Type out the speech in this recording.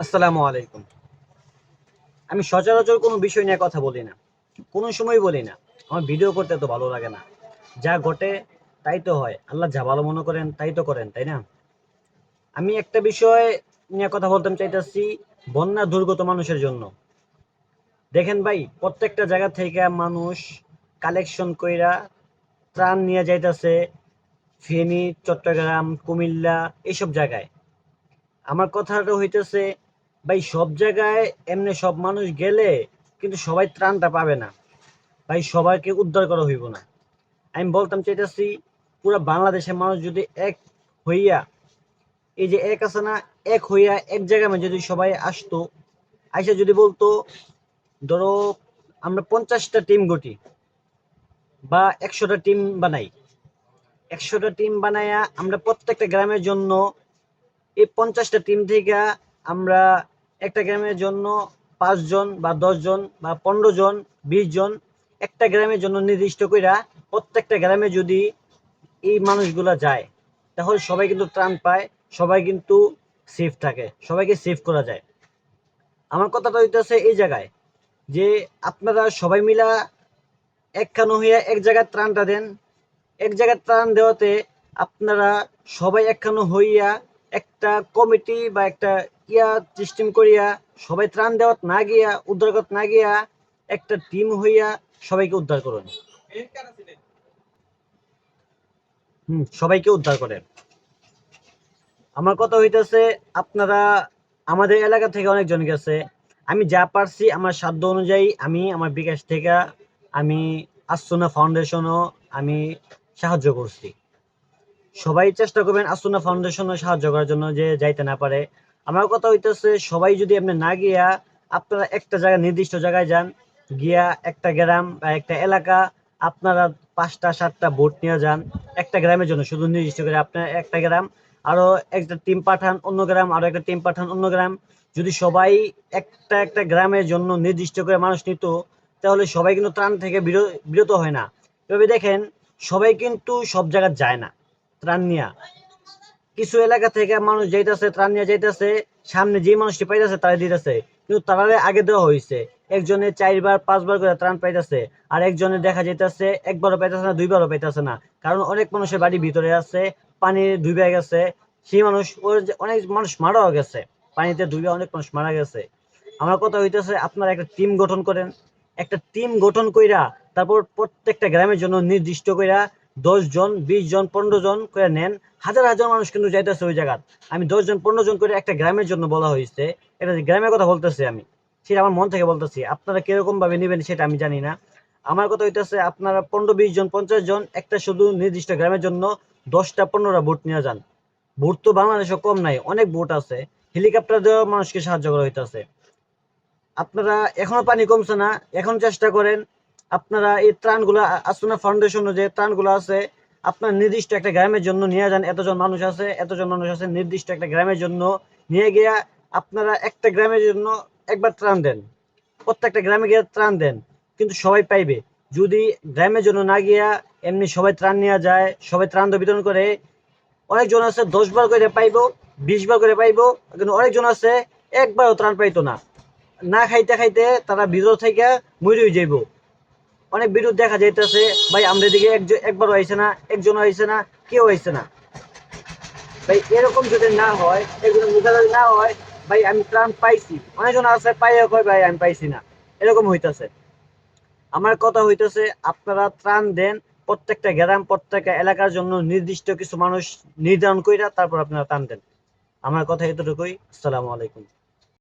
আসসালামু আলাইকুম। আমি সচরাচর কোনো বিষয় নিয়ে কথা বলি না। কোনো সময় বলি না। আমার ভিডিও করতে তো ভালো লাগে না। যা ঘটে, তাই তো হয়। আল্লাহ যা ভালো মনে করেন, তাই তো করেন, তাই না? আমি একটা বিষয় নিয়ে কথা বলতাম চাইতেছি, বন্যা দুর্গত মানুষের জন্য। দেখেন ভাই, প্রত্যেকটা জায়গা থেকে মানুষ কালেকশন কইরা ত্রাণ নিয়ে যাইতেছে। ফেনী, চট্টগ্রাম, কুমিল্লা, এইসব জায়গায়। আমার কথাটা হইতেছে ভাই, সব জায়গায় এমনি সব মানুষ গেলে কিন্তু সবাই ত্রাণটা পাবে না। ভাই, সবাইকে উদ্ধার করা হইব না। আমি বলতাম চাইতেছি, পুরো বাংলাদেশের মানুষ যদি এক হইয়া, এই যে এক আছে না, এক হইয়া এক জায়গায় যদি সবাই আসতো, আইসা যদি বলতো, ধরো আমরা পঞ্চাশটা টিম গটি বা একশোটা টিম বানাই। একশোটা টিম বানায়া আমরা প্রত্যেকটা গ্রামের জন্য এই পঞ্চাশটা টিম থেকে আমরা একটা গ্রামের জন্য পাঁচজন বা দশজন বা পনেরো জন, বিশ জন একটা গ্রামের জন্য নির্দিষ্ট কইরা প্রত্যেকটা গ্রামে যদি এই মানুষগুলা যায়, তাহলে সবাই কিন্তু ত্রাণ পায়, সবাই কিন্তু সেফ থাকে, সবাইকে সেফ করা যায়। আমার কথাটা হইতেছে এই জায়গায় যে আপনারা সবাই মিলা একখানো হইয়া এক জায়গায় ত্রাণটা দেন। এক জায়গায় ত্রাণ দেওয়াতে আপনারা সবাই একখানো হইয়া একটা কমিটি বা একটা ইয়া সিস্টেম করিয়া, সবাই ত্রাণ দেওয়াত না গিয়া, উদ্ধার করতে না গিয়া, একটা টিম হইয়া সবাইকে উদ্ধার করুন। হুম, সবাইকে উদ্ধার করেন। আমার কথা হইতেছে, আপনারা আমাদের এলাকা থেকে অনেকজন গেছে। আমি যা পারছি, আমার সাধ্য অনুযায়ী আমি আমার বিকাশ থেকে আমি আসুনা ফাউন্ডেশনও আমি সাহায্য করছি। সবাই চেষ্টা করবেন আসুনা ফাউন্ডেশনও সাহায্য করার জন্য যে যাইতে না পারে। আমার কথা হইতেছে, সবাই যদি আপনি না গিয়া আপনারা একটা জায়গা, নির্দিষ্ট জায়গায় যান, গিয়া একটা গ্রাম বা একটা এলাকা, আপনারা পাঁচটা, সাতটা ভোট নিয়ে যান, একটা গ্রামের জন্য। শুধু নির্দিষ্ট করে আপনার একটা গ্রাম, আরও একটা টিম পাঠান, অন্য গ্রাম, আরও একটা টিম পাঠান, অন্য গ্রাম। যদি সবাই একটা একটা গ্রামের জন্য নির্দিষ্ট করে মানুষ নিত, তাহলে সবাই কিন্তু ত্রাণ থেকে বির- বিরত হয় না। এভাবে দেখেন, সবাই কিন্তু সব জায়গায় যায় না, ত্রাণ নিয়া। কিছু এলাকা থেকে মানুষ যাইতেছে, ত্রাণ নিয়ে যাইতেছে, সামনে যে মানুষটি পাইতেছে তারা দিতেছে। কিন্তু তারা আগে দেওয়া হয়েছে একজনে চারবার, পাঁচবার করে ত্রাণ পাইতেছে, আর একজনে দেখা যাইতেছে একবারও পাইতেছে না, দুইবারও পাইতেছে না। কারণ অনেক মানুষের বাড়ি ভিতরে আছে, পানি ডুবে গেছে, সেই মানুষ, ওর অনেক মানুষ মারাও গেছে। পানিতে ডুবে অনেক মানুষ মারা গেছে। আমার কথা হইতেছে, আপনারা একটা টিম গঠন করেন। একটা টিম গঠন কইরা, তারপর প্রত্যেকটা গ্রামের জন্য নির্দিষ্ট কইরা দশ জন, বিশ জন, পনেরো জন করে নেন। হাজার হাজার মানুষ কিন্তু যাইতেছে ওই জায়গা আমি দশ জন, পনেরো জন করে একটা গ্রামের জন্য বলা হয়েছে। এটা গ্রামের কথা বলতেছি আমি, সেটা আমার মন থেকে বলতেছি। আপনারা কীরকম ভাবে নেবেন সেটা আমি জানি না। আমার কথা হইতেছে, আপনারা পনেরো, বিশ জন, পঞ্চাশ জন, একটা শুধু নির্দিষ্ট গ্রামের জন্য দশটা, পনেরোটা ভোট নিয়ে যান। ভোট তো বাংলাদেশে কম নাই, অনেক ভোট আছে। হেলিকপ্টার দেওয়া মানুষকে সাহায্য করা হইতেছে। আপনারা এখনও পানি কমছে না, এখন চেষ্টা করেন আপনারা এই ত্রাণগুলো আসুনা ফাউন্ডেশন যে ত্রাণগুলো আছে, আপনার নির্দিষ্ট একটা গ্রামের জন্য নিয়ে যান, এতজন মানুষ আছে, এতজন মানুষ আছে, নির্দিষ্ট একটা গ্রামের জন্য নিয়ে গিয়া আপনারা একটা গ্রামের জন্য একবার ত্রাণ দেন। প্রত্যেকটা গ্রামে গিয়ে ত্রাণ দেন, কিন্তু সবাই পাইবে। যদি গ্রামের জন্য না গিয়া এমনি সবাই ত্রাণ নিয়ে যায়, সবাই ত্রাণ বিতরণ করে, অনেকজন আছে দশ বার করে পাইবো, বিশ বার করে পাইব, কিন্তু অনেকজন আছে একবারও ত্রাণ পাইতো না। না খাইতে খাইতে তারা ভিতর থেকে মরে যাইব। অনেক ভিডিও দেখা যাইতেছে। ভাই, আমরা দিকে একজন, একবারও আইছে না একজন আইছে না, কেউ আইছে না। ভাই, এরকম যদি না হয়, এগুলো মুখে না হয়, ভাই, আমি ত্রাণ পাইছি। অনেকজন আছে, পাইয়া কয়, ভাই, আমি পাইছি না। এরকম হইতাছে। আমার কথা হইতেছে, আপনারা ত্রাণ দেন প্রত্যেকটা গ্রাম, প্রত্যেকটা এলাকার জন্য নির্দিষ্ট কিছু মানুষ নির্ধারণ কইরা তারপর আপনারা ত্রাণ দেন। আমার কথা এতটুকুই। আসসালামু আলাইকুম।